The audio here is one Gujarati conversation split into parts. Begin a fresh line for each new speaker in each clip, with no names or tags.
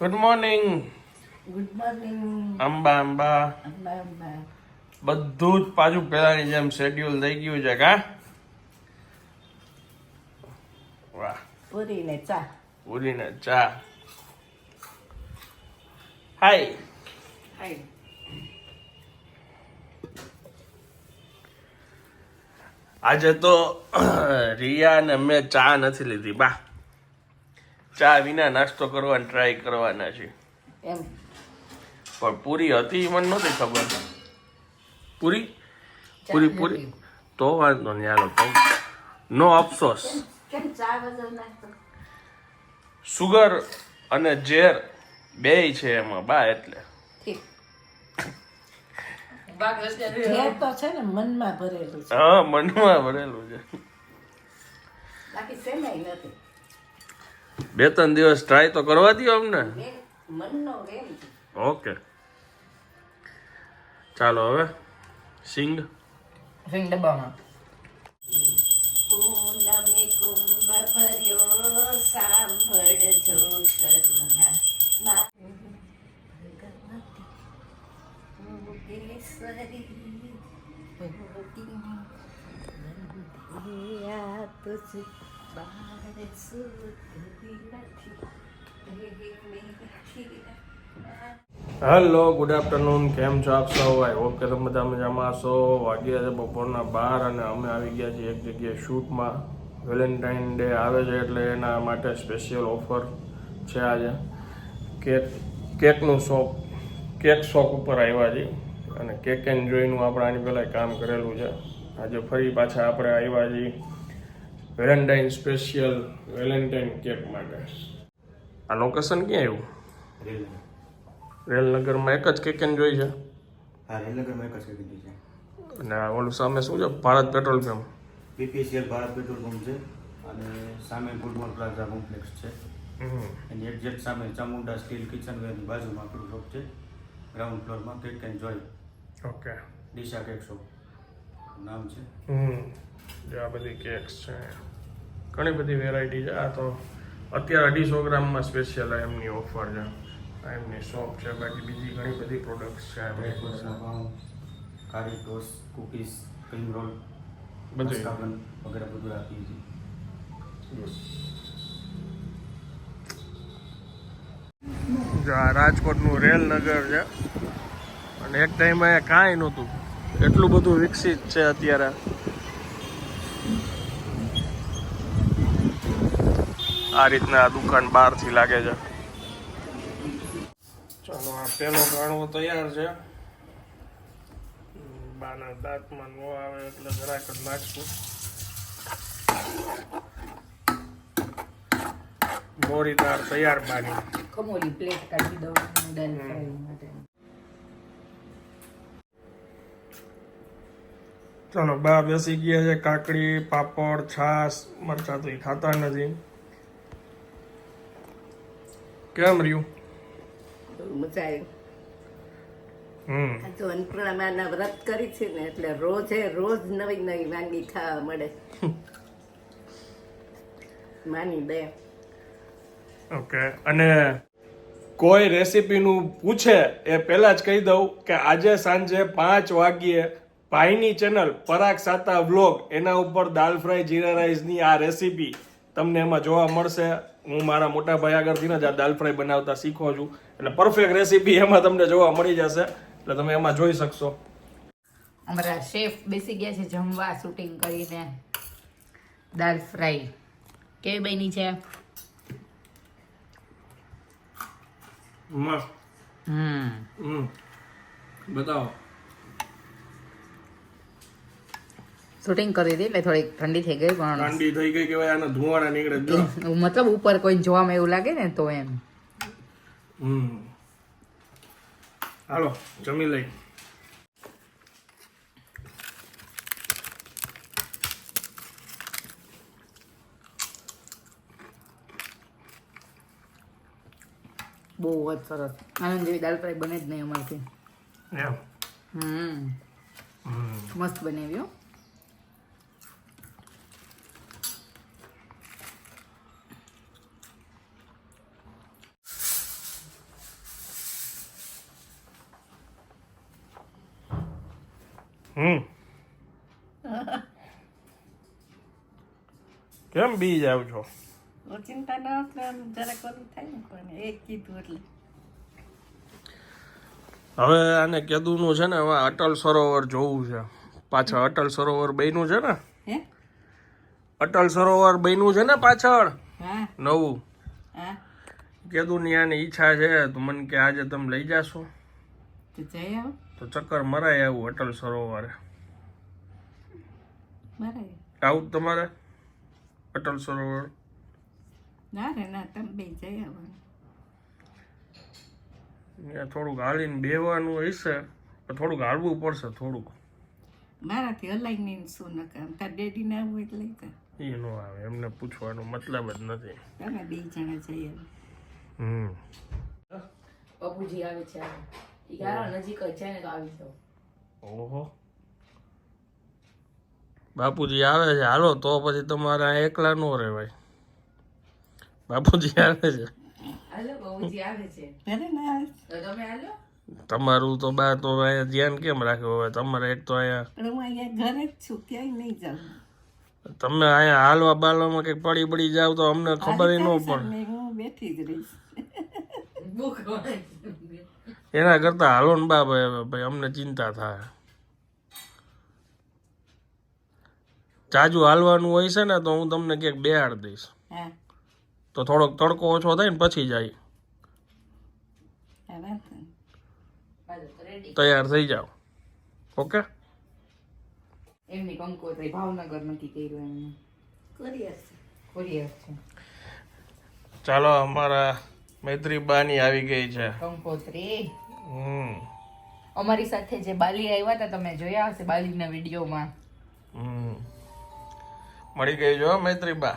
Good morning
good morning
Amba Amba
Amba Amba
બધું જ પાછું પેલાની જેમ શેડ્યુલ થઈ ગયું છે કા? વાહ.
પૂરી ને ચા.
પૂરી ને ચા. હાય
હાય
આજે તો રિયા ને મેં ચા નથી લીધી બા. ચા વિના નાસ્તો કરવાની ટ્રાય કરવાના છે.
એમ.
પણ પૂરી હતી મને નહોતી ખબર. પૂરી? પૂરી પૂરી? તો વાંધો નહીં હાલો તો નો અફસોસ. સુગર અને ઝેર બેય છે એમાં બા એટલે.
તો છે ને મનમાં ભરેલું છે.
હા મનમાં ભરેલું છે.
બાકી સેમાય નથી.
બે ત્રણ દિવસ ટ્રાય તો કરવા દો અમને. ઓકે. ચાલો હવે સિંગ.
સિંગ ડબ્બામાં.
પૂનમે કુંભ ભર્યો સાંભળજો કરુણા. ભગવતી
હેલો ગુડ આફ્ટરનૂન કેમ છો આપ સૌ? આઈ હોપ કે તમે બધા મજામાં છો વાગ્યા છે બપોરના બાર અને અમે આવી ગયા છીએ એક જગ્યાએ શૂટમાં. વેલેન્ટાઇન ડે આવે છે એટલે એના માટે સ્પેશિયલ ઓફર છે આજે. કેક કેકનું શોપ કેક શોપ ઉપર આવ્યા છીએ. અને કેક એન્ડ જોઈનું આપણે આની પહેલાં કામ કરેલું છે. આજે ફરી પાછા આપણે આવ્યા છીએ. વેલેન્ટાઇન સ્પેશિયલ વેલેન્ટાઇન કેક માટે. આ લોકેશન ક્યાં આવ્યું?
રેલ
રેલનગરમાં એક જ કેક એન્ડ જોઈ છે?
હા રેલનગરમાં એક જ દીધી છે.
અને આ ઓલું સામે શું છે? Bharat petrol pump.
BPCL Bharat petrol pump છે અને સામે ગુડમોર પ્લાઝા કોમ્પ્લેક્સ છે. એની એક્ઝેક્ટ સામે ચામુંડા સ્ટીલ કિચનવેરની બાજુમાં આપણું શોપ છે. Ground ફ્લોરમાં cake and joy.
Okay.
Disha cake shop નામ છે?
હમ. જે આ બધી કેક્સ છે. ઘણી બધી વેરાયટી છે. આ તો અત્યારે અઢીસો ગ્રામમાં સ્પેશિયલ એમની ઓફર છે. એમની શોપ છે. બાકી બીજી ઘણી બધી પ્રોડક્ટ્સ છે
કારી ટોસ કૂકીઝ ક્રીમ રોલ
બધું.
વગેરે બધું રાખીએ છીએ.
રાજકોટનું રેલનગર છે. અને એક ટાઈમ કાંઈ નહોતું. એટલું બધું વિકસિત છે અત્યારે. આ રીતના આ દુકાન બહારથી લાગે છે. ચાલો આ પેલો ગાણવો તૈયાર છે. બાના દાંતમાં નો આવે એટલે જરાક જ નાખશું. મોરી દાળ તૈયાર બાની.
કમોલી પ્લેટ કાઢી દઉં ફ્રાય માટે.
ચાલો બા બેસી ગયા છે કાકડી પાપડ છાશ મરચા તો એ ખાતા નથી. કેમ રહ્યું? હમ.
અન્નપૂર્ણામાના વ્રત કરી છે ને એટલે રોજે રોજ નવી નવી વાનગી ખાવા મળે. માની દે
ઓકે અને કોઈ રેસીપીનું પૂછે એ પહેલા જ કહી દઉં કે આજે સાંજે પાંચ વાગ્યે ભાઈની ચેનલ પરાગ સાતા વ્લોગ એના ઉપર દાલ ફ્રાય જીરા રાઈસની આ રેસીપી તમને એમાં જોવા મળશે. હું મારા મોટા ભાઈ આગળથી જ આ દાલ ફ્રાય બનાવતા શીખો છું. એટલે પરફેક્ટ રેસીપી એમાં તમને જોવા મળી જશે. એટલે તમે એમાં જોઈ શકશો.
અમારા શેફ બેસી ગયા છે જમવા શૂટિંગ કરીને. દાલ ફ્રાય. કેવી બની છે?
મસ્ત.
હમ.
હમ. બતાવો.
શૂટિંગ કરી હતી એટલે થોડીક ઠંડી થઈ ગઈ પણ
ઠંડી થઈ ગઈ કેવાય આના ધુવાડા નીકળે જો
મતલબ ઉપર કોઈ જોવામાં એવું લાગે ને તો એમ.
હમ. હાલો જમી લઈ.
બહુ જ સરસ. આનંદ જેવી દાળ ફ્રાય બને જ નહીં અમારથી.
એમ.
હમ. મસ્ત બનાવ્યું
હમ. કેમ બી જાવ છો?
ચિંતા ના જરાક ઓલું થાય ને પણ એક કીધું એટલે.
હવે આને કેદુનું છે ને હવે અટલ સરોવર જોવું છે. પાછળ અટલ સરોવર બન્યું છે ને?
હે?
અટલ સરોવર બન્યું છે ને પાછળ? નવું. કેદુની આની ઈચ્છા છે તો મને કે આજે તમે લઈ જાશો.
જઈ આવો.
તો ચક્કર મરાય આવું અટલ સરોવરે. આવું તમારે? અટલ સરોવર?
ના રે ના તમે બે જઈ આવો
થોડુંક હાલીને બેવાનું હશે થોડુંક હાલવું પડશે થોડુંક.
મારાથી હલાઈ નહીં શું નકામ તાર ડેડી ના આવું એટલે
એ ન આવે એમને પૂછવાનો મતલબ જ નથી.
તમે બે જણા જઈએ
હમ.
બાપુજી આવે છે ઈ ગારો નજીક જ છે ને તો આવી જાવ
ઓહો. બાપુજી આવે છે. હાલો તો પછી તમારે આ એકલા નો રહેવાય. બાપુજી આવે છે.
હાલો બાપુજી આવે છે.
ભલે ના આવે
તો તમે હાલો.
તમારું તો બા તો અહીંયા ધ્યાન કેમ રાખ્યું? હવે તમારે એક તો અહીંયા
પણ હું અહીંયા ઘરે જ છું ક્યાંય નહીં જાઉં.
તમે અહીંયા હાલવા બાલવામાં કંઈક પડી પડી જાવ તો અમને ખબર ન પડે.
બેઠી જ રહીશ.
ભૂખ
એના કરતાં હાલો ને બા ભાઈ હવે ભાઈ અમને ચિંતા થાય. જાજુ હાલવાનું હોય છે ને તો હું તમને ક્યાંક બેહાડ દઈશ. તો થોડોક તડકો ઓછો થાય ને પછી જાય. તૈયાર થઈ જાઓ. ઓકે?
એમની કંકોત્રી ભાવનગર નથી કર્યું એમને.
કરીએ
કોરિયર છે.
ચાલો અમારા મૈત્રી બાની આવી ગઈ છે.
કંકોત્રી. અમારી સાથે જે બાલી આવ્યા હતા તમે જોયા હશે બાલીના વિડીયોમાં.
હમ. મળી ગઈ જો મૈત્રીબા.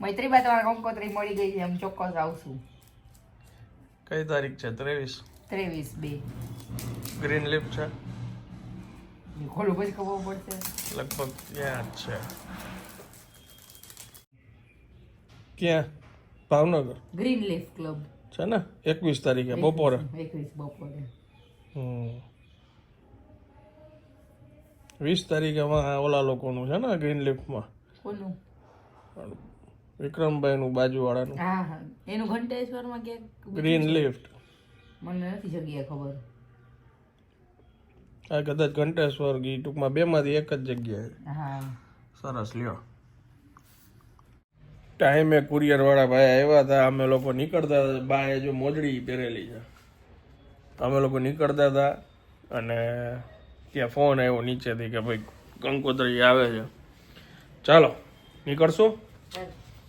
મૈત્રીબા તમારા કંકોત્રી મળી ગઈ છે એમ ચોક્કસ આવશું.
કઈ તારીખ છે? ત્રેવીસ?
ત્રેવીસ બે.
ગ્રીન લીફ છે?
ખોલું પછી ખબર પડશે.
લગભગ ત્યાં જ છે? ક્યાં? ભાવનગર.
Green leaf club.
છે ને? એકવીસ તારીખે બપોરે.
એકવીસ બપોરે.
હમ. વીસ તારીખે ઓલા લોકોનું છે ને ગ્રીન લીફમાં
વિક્રમભાઈ
વિક્રમભાઈનું બાજુવાળાનું.
હા હા. એનું ઘંટેશ્વરમાં ક્યાંક
ગ્રીન લિફ્ટ
મને નથી જગ્યા ખબર.
આ કદાચ ઘંટેશ્વર ગી ટૂંકમાં બેમાંથી એક જ જગ્યાએ.
હા.
સરસ લ્યો. ટાઈમે કુરિયર વાળા ભાઈ આવ્યા હતા અમે લોકો નીકળતા હતા. બાએ જો મોજડી પહેરેલી છે. અમે લોકો નીકળતા હતા અને ત્યાં ફોન આવ્યો નીચેથી કે ભાઈ કંકોત્રી આવે છે. ચાલો નીકળશું?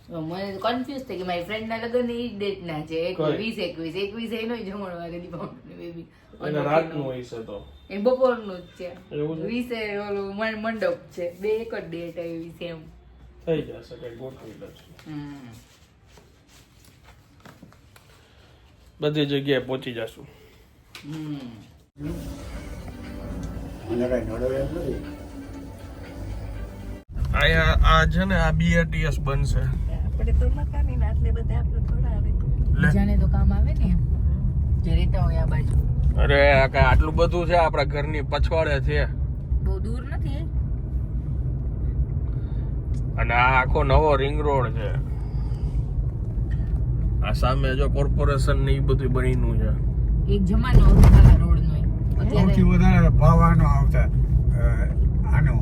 મને કન્ફ્યુઝ થઈ કે મારી ફ્રેન્ડ ના લગ્ન એ ડેટ ના છે. એક વીસ એકવીસ. એકવીસ એનો બેબી
અને રાતનું હોય છે તો?
એ બપોરનું જ છે. વીસે ઓલું મંડપ છે. બે એક જ ડેટ આવી સેમ
થઈ જશે કઈ ગોઠવી લઈશું બધી જગ્યાએ પહોંચી જશું. આ છે ને આ બીઆરટીએસ બનશે.
આપણે તો મકાની ના એટલે બધા આપણે થોડા આવે
લે.
તો કામ આવે ને જે રહેતા હોય આ બાજુ.
અરે આ આટલું બધું છે આપણા ઘરની પછવાડે છે.
બહુ દૂર નથી.
અને આ આખો નવો રિંગ રોડ છે. આ સામે જો કોર્પોરેશન ને એ બધું બનીનું છે.
એક જમાનો રોડ નો
સૌથી વધારે ભાવ આનો આવતા આનો.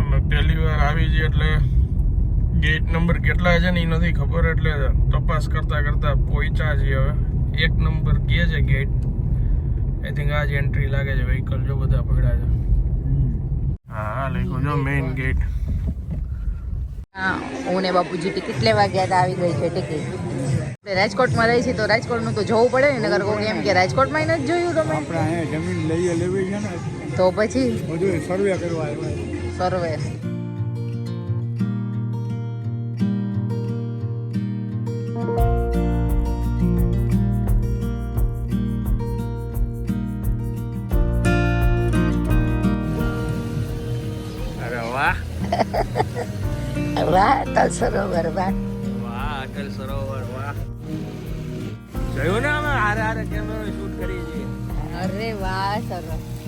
અમે પહેલી વાર આવી જઈએ એટલે ગેટ નંબર કેટલા છે ને એ નથી ખબર એટલે તપાસ કરતા કરતા પહોંચ્યા છીએ હવે. એક નંબર કે છે ગેટ આઈ થિંક આ જ એન્ટ્રી લાગે છે વ્હીકલ જો બધા પકડ્યા છે. હા લખ્યું મેઇન ગેટ
હા હું ને બાપુજી ટિકિટ લેવા ગયા હતા આવી ગઈ છે ટિકિટ રાજકોટમાં રહી છે તો રાજકોટનું તો જોવું પડે ને નગર કોઈ એમ કે રાજકોટમાં નથી જોયું તમે.
આપણે અહીંયા જમીન લઈએ લેવી છે ને.
તો પછી?
બધું સર્વે કરવા આવ્યા.
સર્વે
તલ સરોવર વાહ.
વાહ અટલ સરોવર વાહ. જોયું ને અમે? હારે હારે કેમેરો શૂટ કરી છે.
અરે વાહ સરસ.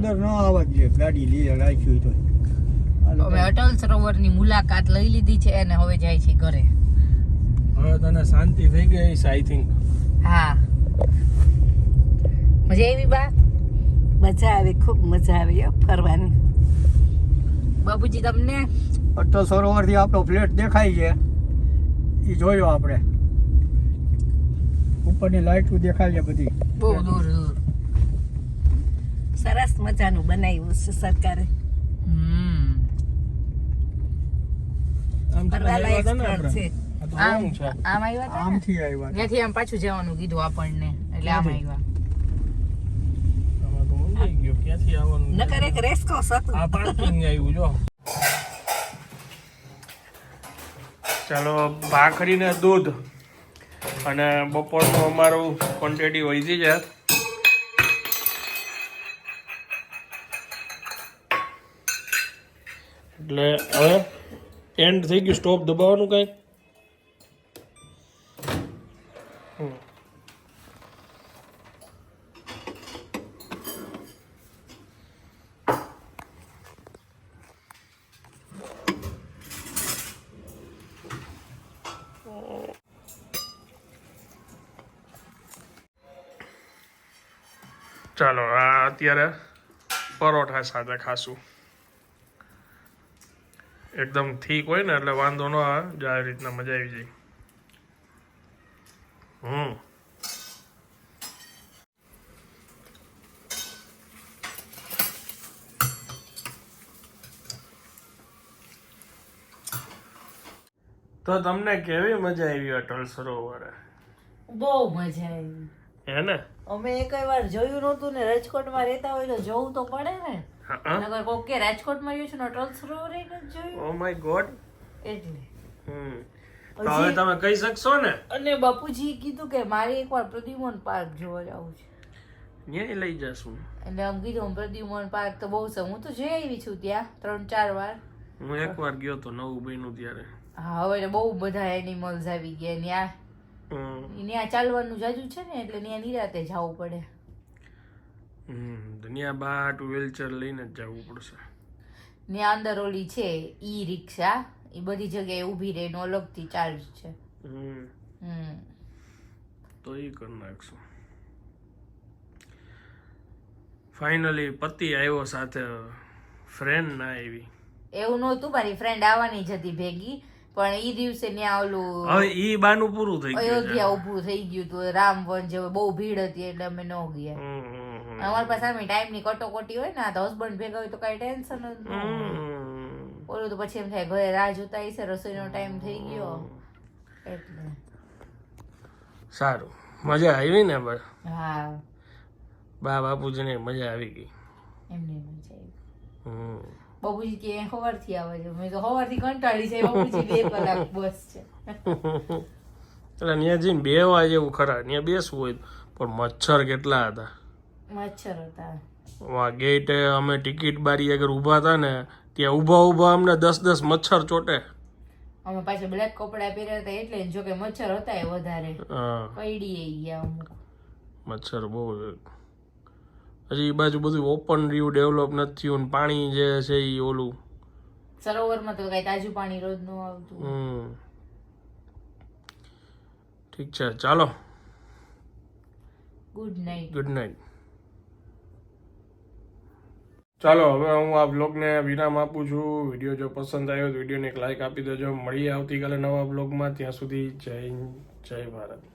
અંદર ન આવવા દે ગાડી લઈ રાખ્યું તો.
હવે અટલ સરોવરની મુલાકાત લઈ લીધી છે અને હવે જાય છે ઘરે.
હવે તને શાંતિ થઈ ગઈ છે આઈ થિંક
હા. મજા આવી બા?
મજા આવે ખૂબ મજા આવી હો ફરવાની.
બાબુજી તમને?
અટલ સરોવરથી આપણો ફ્લેટ દેખાય છે. એ જોયો આપણે. ઉપરની લાઈટ દેખાય છે બધી.
બહુ દૂર દૂર.
સરસ મજાનું બનાવ્યું છે સરકારે.
હમ.
આમ તો
ફરવાલાયક
આવ્યા હતા અમારું
ક્વોન્ટિટી
વધી
છે
આ તો
આમ
wrong છે
આમ આવ્યા હતા ને?
આમથી આવ્યા
ત્યાંથી આમ પાછું જવાનું કીધું આપણને એટલે આમ આવ્યા
આમાં તો મૂંઝાઈ ગયો ક્યાંથી આવવાનું છે?
નકર એક રેસકોસ હતું
આ પાર્કિંગ આવ્યું જો ચાલો ભાખરી ને દૂધ અને બપોરનું અમારું ક્વોન્ટિટી વધી છે એટલે હવે એન્ડ થઈ ગયું સ્ટોપ દબાવવાનું કંઈ. ચાલો આ અત્યારે પરોઠા સાથે ખાશું એકદમ ઠીક હોય ને એટલે વાંધો ન આવે જો આવી રીતના મજા આવી જાય. હમ. તો તમને કેવી મજા આવી અટલ સરોવરે?
બહુ મજા આવી.
હે ને?
અમે એક વાર જોયું નહોતું ને રાજકોટમાં રહેતા હોય તો જોવું તો પડે ને. નગર કોક રાજકોટમાં રહ્યો છું અટલ સરોવર એક જ જોયું?
ઓ માય ગોડ
એટલે
હમ. તો હવે તમે કહી શકશો ને?
અને બાપુજી કીધું કે મારે એકવાર પ્રદ્યુમન પાર્ક જોવા જવું છે.
ન્યાય લઈ જશું?
એટલે આમ કીધું પ્રદ્યુમન પાર્ક તો બહુ છે હું તો જઈ આવી છું ત્યાં ત્રણ ચાર વાર.
હું એકવાર ગયો તો નવું બન્યું ત્યારે.
હા હવે બહુ બધા એનિમલ્સ આવી ગયા ત્યાં ત્યાં ચાલવાનું જાજુ છે ને એટલે ત્યાં નિરાતે જવું પડે.
હમ દુનિયા ટુ વ્હીલચેર લઈને જ જવું પડશે.
ત્યાં અંદર ઓલી છે ઈ રિક્ષા એ બધી જગ્યાએ ઊભી રહે નો અલગથી ચાર્જ છે.
હમ. તો એ કરી નાખશું. ફાઇનલી પતિ આવ્યો સાથે ફ્રેન્ડ ના આવી.
એવું નહોતું મારી ફ્રેન્ડ આવવાની જ હતી ભેગી પણ ઈ દિવસે ત્યાં ઓલું
હવે ઈ બાનું પૂરું થઈ ગયું
અયોધ્યા ઊભું થઈ ગયું હતું રામવન જેવું બહુ ભીડ હતી એટલે અમે ન ગયા. અમારી પાસે આમ ટાઈમની કટોકટી હોય ને આ તો હસબન્ડ ભેગા હોય તો કઈ ટેન્શન જ ન ઓલું તો પછી એમ થાય ઘરે રાહ જોતા હશે રસોઈનો ટાઈમ થઈ ગયો. એટલે.
સારું. મજા આવી ને બસ
હા.
બા બાપુજીને મજા આવી ગઈ.
એમને મજા આવી.
હમ.
બાબુજી કે સવારથી આવે છે. મેં તો સવારથી કંટાળી છે બાપુજી બે કલાક બસ છે.
એટલે ત્યાં જઈને બેવા જેવું ખરા. ત્યાં બેસવું હોય પણ મચ્છર કેટલા હતા.
મચ્છર હતા.
વા ગેટે અમે ટિકિટ બારી આગળ ઊભા હતા ને ત્યાં ઊભા ઊભા અમને દસ દસ મચ્છર ચોટે.
અમે પાછા બ્લેક કપડા પહેર્યા હતા એટલે જો કે મચ્છર હતા એ વધારે. પડી ગયા અમુક.
મચ્છર બહુ હજી એ બાજુ બધું ઓપન રહ્યું ડેવલપ નથી થયું ને પાણી જે છે એ ઓલું.
સરોવરમાં તો કઈ તાજું પાણી રોજનું આવતું.
ઠીક છે ચાલો.
ગુડ નાઇટ
ગુડ નાઇટ ચાલો, હવે હું આ બ્લોગને વિરામ આપું છું. વીડિયો જો પસંદ આવ્યો તો વિડીયોને એક લાઇક આપી દેજો. મળીએ આવતીકાલે નવા બ્લોગમાં. ત્યાં સુધી જય જય ભારત.